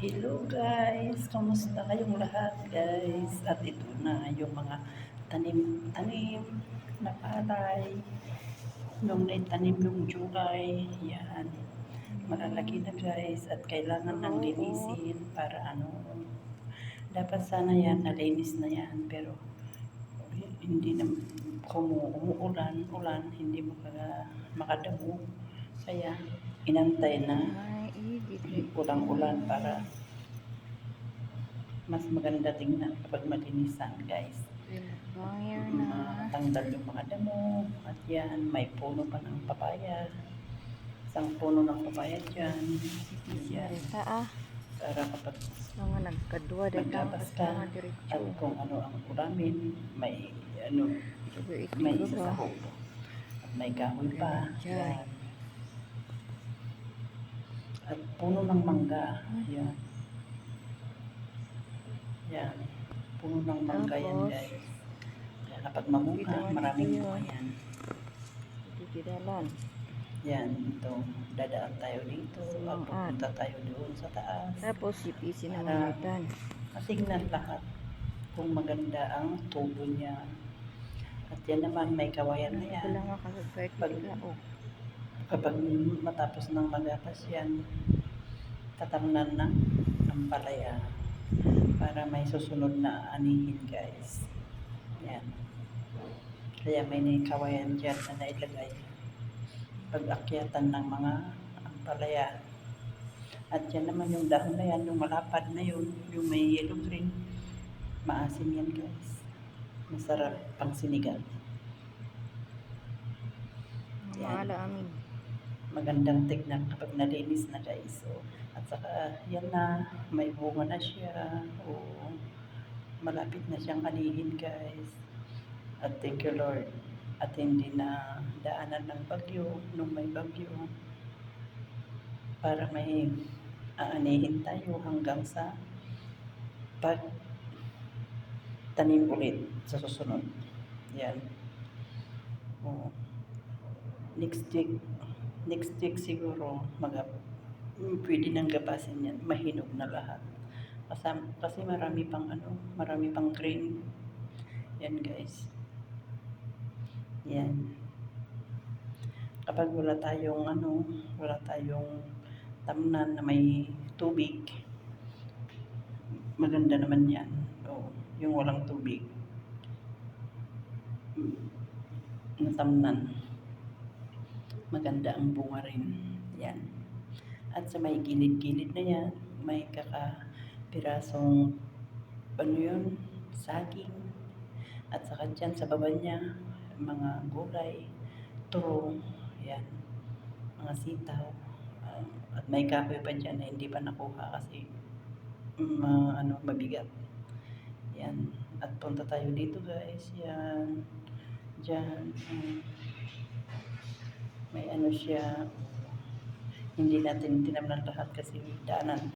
Hello guys, kamusta kayong lahat guys? At ito na yung mga tanim-tanim na palay. Nung naitanim yung July, yan. Malalaki na guys at kailangan nang linisin para ano. Dapat sana yan, nalinis na yan. Pero hindi na kung umuulan, ulan, hindi maka, makadamo. Kaya inantay na Ay, ibig. ulang-ulan para mas maganda tingnan kapag malinisan guys. Fire na. Matanggal yung mga damo at yan, may puno pa ng papaya. Isang puno ng papaya dyan. Yan. Sa ah. Para kapag Mga nagkadwa ka. mga at kung ano ang ulamin, may ano, may isa sa hulo. At may kahoy pa. Yan. At puno ng mangga. Yan. Yan. Puno ng mangga yan guys. Kaya kapag mamunga, maraming bunga yan. Dididalan. Yan, ito. Dadaan tayo dito. Simangan. pupunta tayo doon sa taas. Tapos sipisi na Para- mamutan. Matignan lahat kung maganda ang tubo niya. At yan naman, may kawayan na yan. Pag- oh. Kapag matapos ng magatas yan, tatamnan ng ampalaya para may susunod na anihin guys. Yan. Kaya may kawayan dyan na nailagay. Pag-akyatan ng mga ampalaya. At yan naman yung dahon na yan, yung malapad na yun, yung may yellow green. Maasim yan guys. Masarap pang sinigang. Yan. Maala amin. Magandang tignan kapag nalinis na guys. So, at saka yan na, may bunga na siya. O malapit na siyang anihin guys. At thank you Lord. At hindi na daanan ng bagyo nung may bagyo. Para may aanihin tayo hanggang sa pag tanim ulit sa susunod. Yan. O, next week next week siguro mag mm, pwede nang gabasin yan. Mahinog na lahat. Kasi, kasi marami pang ano marami pang green. Yan guys. Yan. Kapag wala tayong ano wala tayong tamnan na may tubig maganda naman yan. O yung walang tubig. Mm, na tamnan maganda ang bunga rin. Yan. At sa may gilid-gilid na yan, may kakapirasong ano yun, saging. At saka dyan sa baba niya, mga gulay, turong, yan, mga sitaw. Um, at may kahoy pa dyan na hindi pa nakuha kasi ma, ano, mabigat. Yan. At punta tayo dito guys. Yan. Dyan. Um, ano siya hindi natin tinamnan lahat kasi daanan